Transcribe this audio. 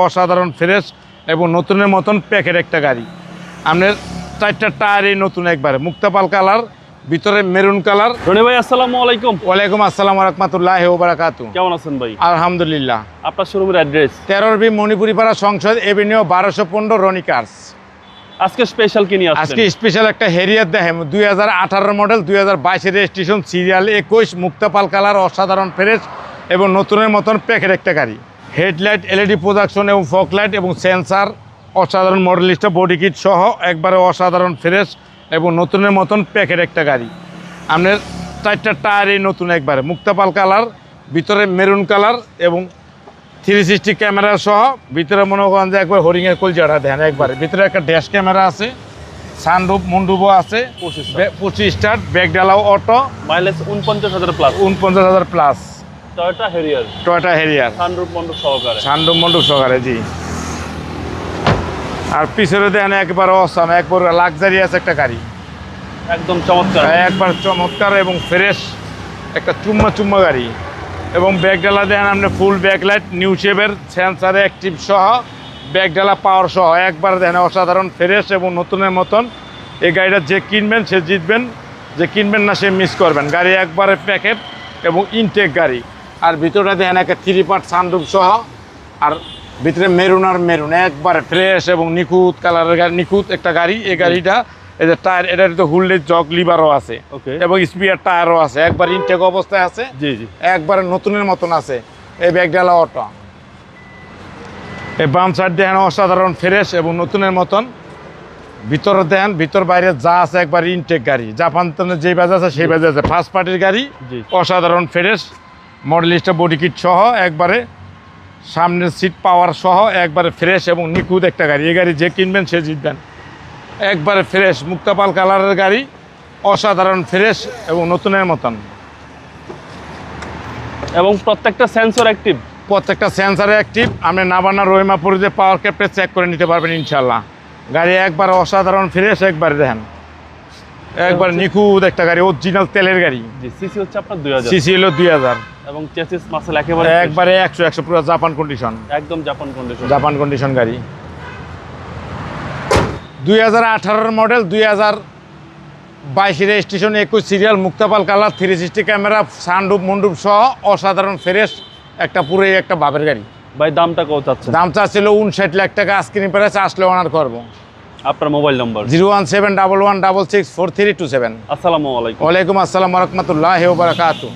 অসাধারণ ফ্রেশ এবং নতুনের মতন প্যাকের একটা গাড়ি। আপনার চারটা টায়ারই নতুন একবারে। মুক্তাপাল কালার ভিতরে মেরুন কালার। রনি ভাই আসসালামু আলাইকুম। ওয়ালাইকুম আসসালাম রহমতুল্লাহ ওবরাকাতু কেমন আছেন ভাই? আলহামদুলিল্লাহ। আপনার শোরুমের অ্যাড্রেস? তেরোর বি মণিপুরি পাড়া সংসদ এভিনিউ বারোশো পনেরো রনি কার্স। আজকে স্পেশাল কি নিয়ে আসছেন? আজকে স্পেশাল একটা হেরিয়ার দেখেন। দুই হাজার আঠারো মডেল দুই হাজার বাইশের রেজিস্ট্রেশন সিরিয়াল একুশ মুক্তাপাল কালার অসাধারণ ফ্রেশ এবং নতুনের মতন প্যাকের একটা গাড়ি। হেডলাইট এলইডি প্রোডাকশন এবং ফকলাইট এবং সেন্সার অসাধারণ মডেলিস্টা বডি কিট সহ একবারে অসাধারণ ফ্রেশ এবং নতুনের মতন প্যাকেট একটা গাড়ি। আপনার চারটা টায়ারই নতুন একবারে মুক্তাপাল কালার ভিতরে মেরুন কালার এবং থ্রি সিক্সটি ক্যামেরা সহ ভিতরে মনে করেন যে একবার হরিংয়ের কলজাটা দেন একবারে। ভিতরে একটা ড্যাশ ক্যামেরা আছে সানরুপ মন্ডুবও আছে পঁচিশ পঁচিশ স্টার্ট ব্যাগ ডালাও অটো মাইলেজ উনপঞ্চাশ হাজার প্লাস উনপঞ্চাশ হাজার plus Toyota Harrier. Toyota Harrier. Sunroof মণ্ডপ সহকারে। সানরুপ মন্ডুপ সহকারে জি। আর পিছনে একবার অসাম একবার লাক্সারি আছে একটা গাড়ি। একদম চমৎকার। একবার চমৎকার এবং ফ্রেশ একটা চুম্মা চুম্মা গাড়ি। এবং ব্যাগ ডালা দেন আপনি ফুল ব্যাক লাইট নিউ শেপের সেন্সারে অ্যাক্টিভ সহ ব্যাগ ডালা পাওয়ার সহ। একবার দেন অসাধারণ ফ্রেশ এবং নতুনের মতন। এই গাড়িটা যে কিনবেন সে জিতবেন। যে কিনবেন না সে মিস করবেন। গাড়ি একবারে প্যাকেট এবং ইনটেক গাড়ি। আর ভিতরটা দেখেন একটা থ্রি পার্ট সানরুফ সহ আর ভিতরে মেরুন আর মেরুন একবারে ফ্রেশ এবং নিখুঁত কালারের গাড়ি নিখুঁত একটা গাড়ি। এই গাড়িটা এই যে টায়ার এটার তো হুল্ডের জগ লিভারও আছে ওকে এবং স্পিয়ার টায়ারও আছে। একবার ইনটেক অবস্থায় আছে জি জি। একবারে নতুনের মতন আছে। এই ব্যাগডালা অটো এই বাম সাইড দেখেন অসাধারণ ফ্রেশ এবং নতুনের মতন। ভিতরে দেন ভিতর বাইরে যা আছে একবার ইনটেক গাড়ি। জাপান যে বাজে আছে সেই বাজে আছে। ফার্স্ট পার্টির গাড়ি অসাধারণ ফ্রেশ মডেলিস্টা বডি কিট সহ একবারে সামনের সিট পাওয়ার সহ একবারে ফ্রেশ এবং নিখুঁত একটা গাড়ি। এই গাড়ি যে কিনবেন সে জিতবেন একবারে ফ্রেশ মুক্তাপাল কালারের গাড়ি অসাধারণ ফ্রেশ এবং নতুনের মতন। এবং প্রত্যেকটা সেন্সর অ্যাক্টিভ প্রত্যেকটা সেন্সারে অ্যাক্টিভ আপনি নাবানা রহিমাপুরিতে পাওয়ার ক্যাপটা চেক করে নিতে পারবেন ইনশাল্লাহ গাড়ি একবার অসাধারণ ফ্রেশ একবার দেখেন। একবার নিখুঁত একটা গাড়ি অরিজিনাল তেলের গাড়ি। সিসি হচ্ছে আপনার দুই হাজার। সিসি হলো দুই হাজার। এবং চেসিস মাসেল একেবারে একবারে একশো একশো পুরো জাপান কন্ডিশন একদম জাপান কন্ডিশন জাপান কন্ডিশন গাড়ি। দুই হাজার আঠারোর মডেল দুই হাজার বাইশের স্টেশন একুশ serial মুক্তাপাল colour three sixty camera sunroof মন্ডুপ সহ অসাধারণ ফ্রেশ একটা পুরোই একটা বাপের গাড়ি। ভাই দামটা কত চাচ্ছেন? দাম চাচ্ছিল উনষাট লাখ টাকা স্ক্রিন প্রাইস আসলে অনার করব। আপনার mobile number zero one seven double one double six four three two seven. আসসালামু আলাইকুম। ওয়ালাইকুম আসসালাম রহমতুল্লাহ বারাকাতু